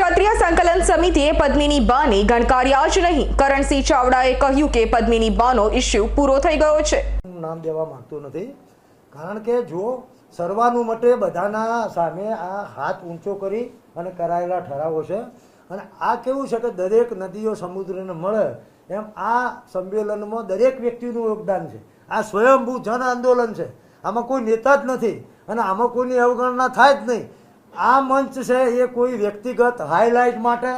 ક્ષત્રિય સંકલન સમિતિએ પદ્મિની બાને ગણકાર્યા જ નહીં. કરણસિંહ ચાવડાએ કહ્યું કે પદ્મિની બાનો ઇશ્યુ પૂરો થઈ ગયો છે. નામ દેવા માંગતો નથી. કારણ કે જો સર્વાનુમતે બધાના સામે આ હાથ ઊંચો કરી અને કરાયેલા ઠરાવો છે. અને આ કેવું છે કે દરેક નદીઓ સમુદ્રને મળે, એમ આ સંમેલનમાં દરેક વ્યક્તિનું યોગદાન છે. આ સ્વયંભૂ જન આંદોલન છે. આમાં કોઈ નેતા જ નથી. અને આમાં કોઈની અવગણના થાય જ નહીં. આ મંચ છે એ કોઈ વ્યક્તિગત હાઇલાઇટ માટે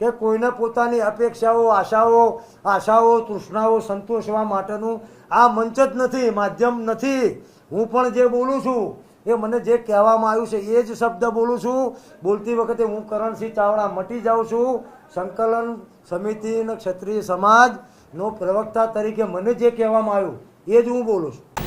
કે કોઈને પોતાની અપેક્ષાઓ, આશાઓ આશાઓ, તૃષ્ણાઓ સંતોષવા માટેનું આ મંચ જ નથી, માધ્યમ નથી. હું પણ જે બોલું છું, એ મને જે કહેવામાં આવ્યું છે, એ જ શબ્દ બોલું છું. બોલતી વખતે હું કરણસિંહ ચાવડા મટી જાઉં છું. સંકલન સમિતિ અને ક્ષત્રિય સમાજનો પ્રવક્તા તરીકે મને જે કહેવામાં આવ્યું, એ જ હું બોલું છું.